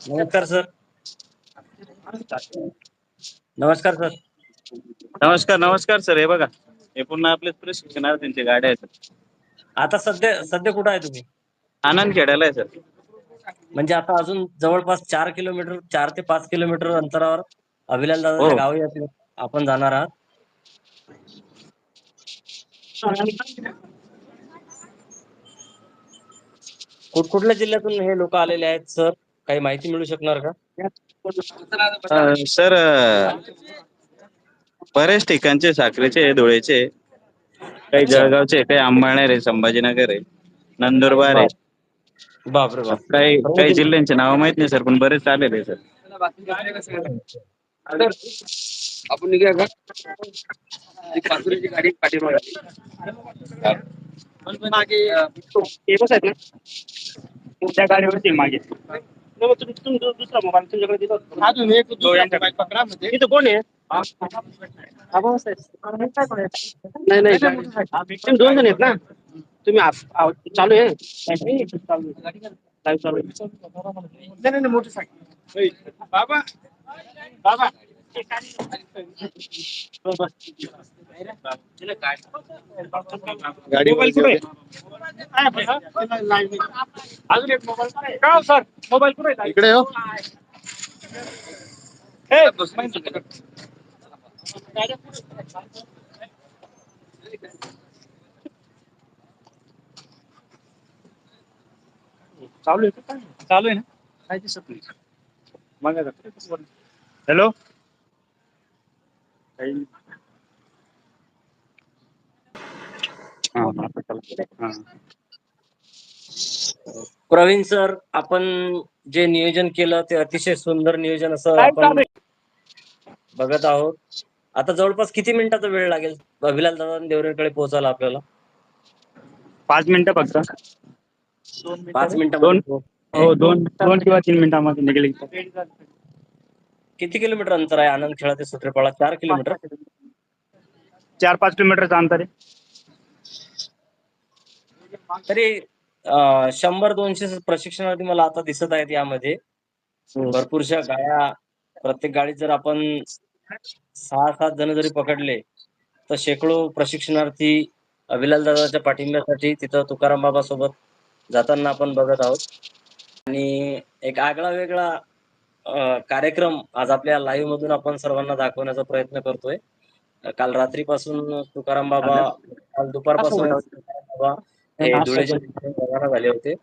नमस्कार सर. नमस्कार सर. नमस्कार नमस्कार सर. हे बघा. हे पुन्हा आपले प्रशिक्षणार्थींचे गाड्या आहेत आता सध्या सध्या कुठं आहे तुम्ही? आनंद खेड्याला आहे सर. म्हणजे आता अजून जवळपास चार किलोमीटर चार ते पाच किलोमीटर अंतरावर अभिलाल दादाच्या हो. गावी आपण जाणार आहात. कुठकुठल्या जिल्ह्यातून हे लोक आलेले आहेत सर? काही माहिती मिळू शकणार का? अं, सर अं, बरेच ठिकाणचे साखरेचे धुळेचे काही जळगावचे काही अंबळनेर आहे संभाजीनगर आहे नंदुरबार आहे बापरे बाप. काही काही जिल्ह्यांचे नाव माहीत नाही सर पण बरेच आलेले आहे सर. आपण निघूया का? ती पाचुरीची गाडी पाठीमागे. मागे ते बस आहेत ना? त्या गाडीवरती मागे. नाही, मग तुम्ही तुम्ही दु- दुसरा मोबाईल तुमच्याकडे दिला होता. यांच्या इथं कोण आहे? नाही नाही तुम्ही दोन जण आहेत ना. तुम्ही आप- चालू आहे. Live चालू आहे. नाही नाही मोटरसायकल बाबा. बाबा. अजून एक मोबाईल? का सर मोबाईल कुठे? इकडे हो हे, चालू आहे का? चालू आहे ना काय दिसत नाही मग हॅलो काही हा, आता चालू. हा. प्रवीण सर आपण जे नियोजन केलं ते अतिशय सुंदर नियोजन असं आपण? बघत आहोत. आता जवळपास किती मिनिटाचा वेळ लागेल? अभिलाल दादा देवरेकडे पोहोचायला आपल्याला? पाच मिनिटं फक्त. पाच दोन मिनिटामध्ये हो दोन दोन किंवा तीन मिनिटांमध्ये निघेल. किती किलोमीटर अंतर आहे? आनंद खेळा ते सुत्रेपाळा चार किलोमीटर? चार पाच किलोमीटरचं अंतर आहे. तरी शंभर दोनशे प्रशिक्षणार्थी मला आता दिसत आहेत यामध्ये. भरपूरशा गाड्या प्रत्येक गाडीत जर आपण सहा सात जण जरी पकडले तर शेकडो प्रशिक्षणार्थी अभिलाल दादाच्या पाठिंब्यासाठी तिथं तुकाराम बाबा सोबत जाताना आपण बघत आहोत. आणि एक आगळा वेगळा कार्यक्रम आज आपल्या लाईव्ह मधून आपण सर्वांना दाखवण्याचा प्रयत्न करतोय. काल रात्रीपासून तुकाराम बाबा काल दुपारपासून बाबा हे रवाना झाले होते.